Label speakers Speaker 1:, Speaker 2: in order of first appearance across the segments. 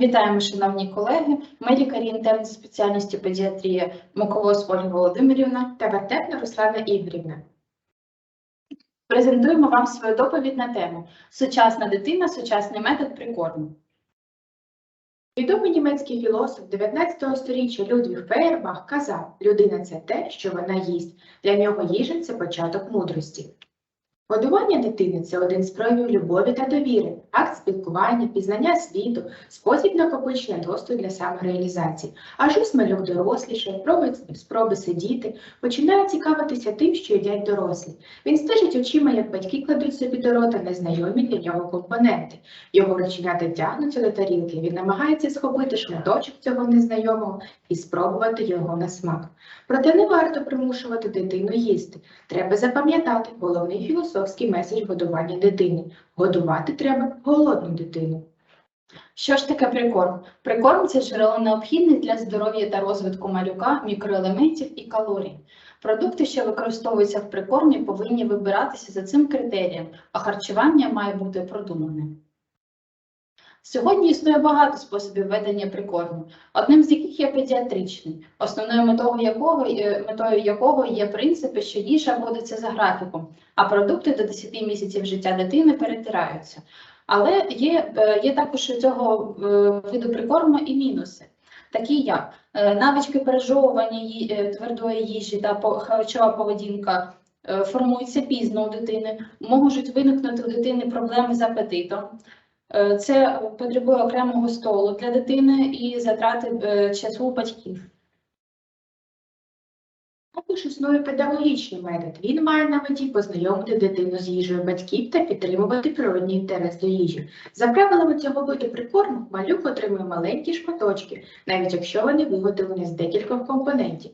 Speaker 1: Вітаємо, шановні колеги. Ми лікарі інтерн з спеціальністю педіатрія Миколос Ольга Володимирівна.
Speaker 2: та Вартепна Руслана Ігорівна.
Speaker 1: Презентуємо вам свою доповідь на тему Сучасна дитина, сучасний метод прикорму.
Speaker 2: Відомий німецький філософ 19 століття Людвіг Фейербах казав, людина це те, що вона їсть. Для нього їжа це початок мудрості. Годування дитини це один з проявів любові та довіри, акт спілкування, пізнання світу, спосіб накопичення доступу для самореалізації. Аж ось малюк доросліше, спроби сидіти, починає цікавитися тим, що їдять дорослі. Він стежить очима, як батьки кладуть собі до рота незнайомі для нього компоненти. Його рученята тягнуться до тарілки, він намагається схопити шматочок цього незнайомого і спробувати його на смак. Проте не варто примушувати дитину їсти. Треба запам'ятати головний філософський меседж годування дитини. Годувати треба голодну дитину.
Speaker 1: Що ж таке прикорм? Прикорм це джерело необхідне для здоров'я та розвитку малюка, мікроелементів і калорій. Продукти, що використовуються в прикормі, повинні вибиратися за цим критерієм, а харчування має бути продуманим. Сьогодні існує багато способів ведення прикорму, одним з яких є педіатричний, основною метою якого, є- метою якого є принципи, що їжа вводиться за графіком, а продукти до 10 місяців життя дитини перетираються. Але є, е, є також у цього е, виду прикорму і мінуси, такі як е, навички пережовування е, твердої їжі та харчова поведінка е, формуються пізно у дитини, можуть виникнути у дитини проблеми з апетитом. Е, Це потребує окремого столу для дитини і затрати е, часу батьків.
Speaker 2: Також існує педагогічний метод. Він має на меті познайомити дитину з їжею батьків та підтримувати природній інтерес до їжі. За правилами цього виду прикорму, малюк отримує маленькі шматочки, навіть якщо вони виготовлені з декількох компонентів.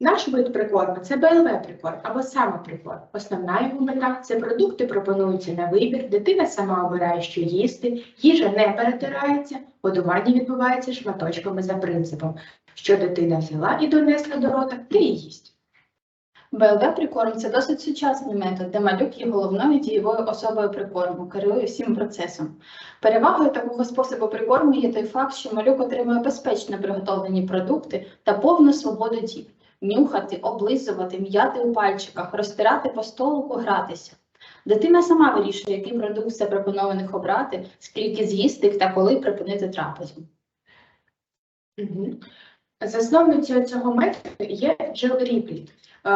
Speaker 2: Наш вид прикорму це БЛВ прикорм або самоприкорм. Основна його мета це продукти пропонуються на вибір, дитина сама обирає, що їсти, їжа не перетирається, годування відбувається шматочками за принципом, що дитина взяла і донесла до рота, те і їсть.
Speaker 1: БЛВ прикорм це досить сучасний метод, де малюк є головною дієвою особою прикорму, керує всім процесом. Перевагою такого способу прикорму є той факт, що малюк отримує безпечно приготовлені продукти та повну свободу дій. Нюхати, облизувати, м'яти у пальчиках, розтирати по столу, гратися. Дитина сама вирішує, який продукт запропонованих обрати, скільки з'їсти та коли припинити трапезу.
Speaker 2: Засновницею цього методу є Джил Ріплі. Е,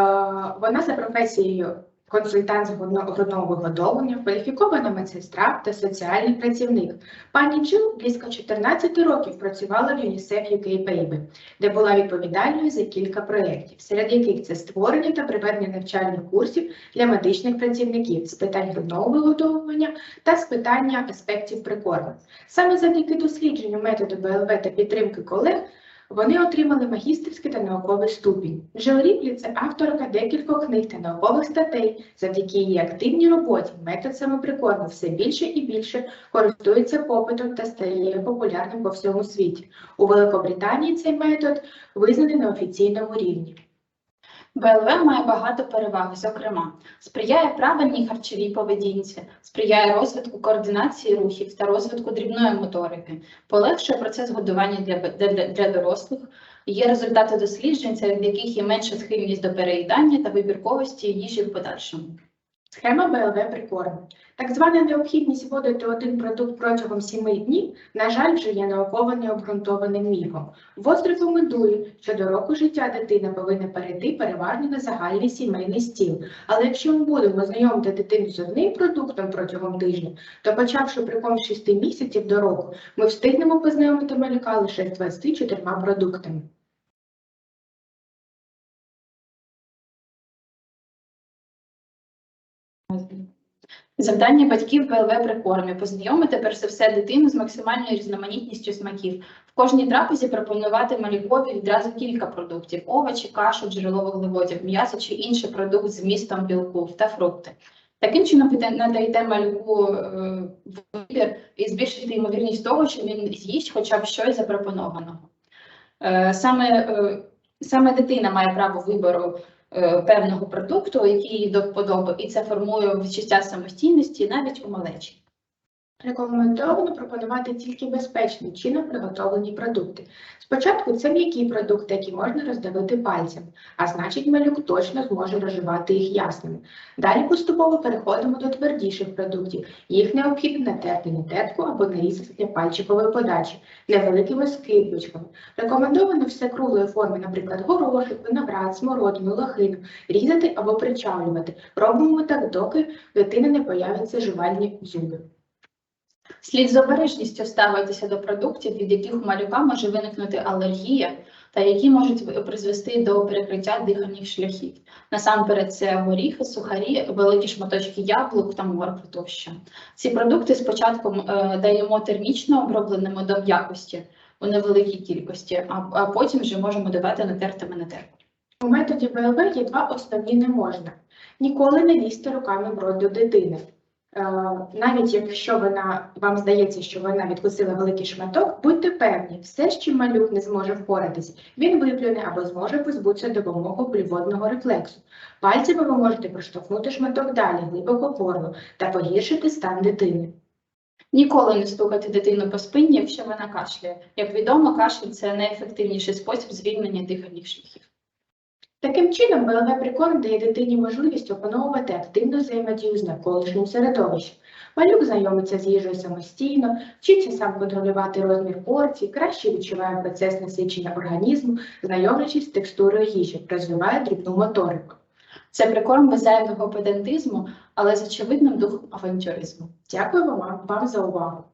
Speaker 2: Вона за професією консультант з грудного вигодовування, кваліфікована медсестра та соціальний працівник. Пані Джил близько 14 років працювала в UNICEF UK Baby, де була відповідальною за кілька проєктів, серед яких це створення та проведення навчальних курсів для медичних працівників з питань грудного вигодовування та з питання аспектів прикорму. Саме завдяки дослідженню методу БЛВ та підтримки колег вони отримали магістерський та науковий ступінь. Джил Ріплі – це авторка декількох книг та наукових статей. Завдяки її активній роботі метод самоприкорму все більше і більше користується попитом та стає популярним по всьому світі. У Великобританії цей метод визнаний на офіційному рівні.
Speaker 1: БЛВ має багато переваг, зокрема, сприяє правильній харчовій поведінці, сприяє розвитку координації рухів та розвитку дрібної моторики, полегшує процес годування для, для, для дорослих. Є результати досліджень, серед яких є менша схильність до переїдання та вибірковості їжі в подальшому.
Speaker 2: Схема БЛВ прикорму. Так звана необхідність вводити один продукт протягом 7 днів, на жаль, вже є науково необґрунтованим міфом. ВОЗ рекомендує, що до року життя дитина повинна перейти переважно на загальний сімейний стіл. Але якщо ми будемо знайомити дитину з одним продуктом протягом тижня, то почавши приком 6 місяців до року, ми встигнемо познайомити малюка лише з 24 продуктами.
Speaker 1: Завдання батьків БЛВ прикормі познайомити перш за все дитину з максимальною різноманітністю смаків. В кожній трапезі пропонувати малюкові відразу кілька продуктів: овочі, кашу, джерело вуглеводів, м'ясо чи інший продукт з вмістом білку та фрукти. Таким чином надаєте малюку е, вибір і збільшити ймовірність того, що він з'їсть хоча б щось запропонованого. Е, Саме, е, саме дитина має право вибору певного продукту, який їй до і це формує відчуття самостійності навіть у малечі.
Speaker 2: Рекомендовано пропонувати тільки безпечним чином приготовлені продукти. Спочатку це м'які продукти, які можна роздавити пальцем, а значить малюк точно зможе розживати їх ясними. Далі поступово переходимо до твердіших продуктів. Їх необхідно натерти на тертку або нарізати для пальчикової подачі невеликими скибочками. Рекомендовано все круглої форми, наприклад, горошок, виноград, смородину, лохину, різати або причавлювати. Робимо так, доки в дитини не появляться жувальні зуби.
Speaker 1: Слід з обережністю ставитися до продуктів, від яких у малюка може виникнути алергія, та які можуть призвести до перекриття дихальних шляхів. Насамперед, це горіхи, сухарі, великі шматочки яблук та моркви тощо. Ці продукти спочатку е, даємо термічно обробленими до м'якості у невеликій кількості, а, потім вже можемо давати натертими на терку.
Speaker 2: У методі ВЛВ є два основні не можна. Ніколи не лізьте руками в рот до дитини. Е, навіть якщо вона вам здається, що вона відкусила великий шматок, будьте певні, все, з чим малюк не зможе впоратись, він виплюне або зможе позбутися допомогою пліводного рефлексу. Пальцями ви можете проштовхнути шматок далі, глибоко в горло та погіршити стан дитини.
Speaker 1: Ніколи не стукати дитину по спині, якщо вона кашляє. Як відомо, кашель це найефективніший спосіб звільнення дихальних шляхів.
Speaker 2: Таким чином, БЛВ прикорм дає дитині можливість опановувати активну взаємодію з навколишнім середовищем. Малюк знайомиться з їжею самостійно, вчиться сам контролювати розмір порцій, краще відчуває процес насичення організму, знайомлячись з текстурою їжі, розвиває дрібну моторику.
Speaker 1: Це прикорм без педантизму, але з очевидним духом авантюризму.
Speaker 2: Дякую вам, вам за увагу!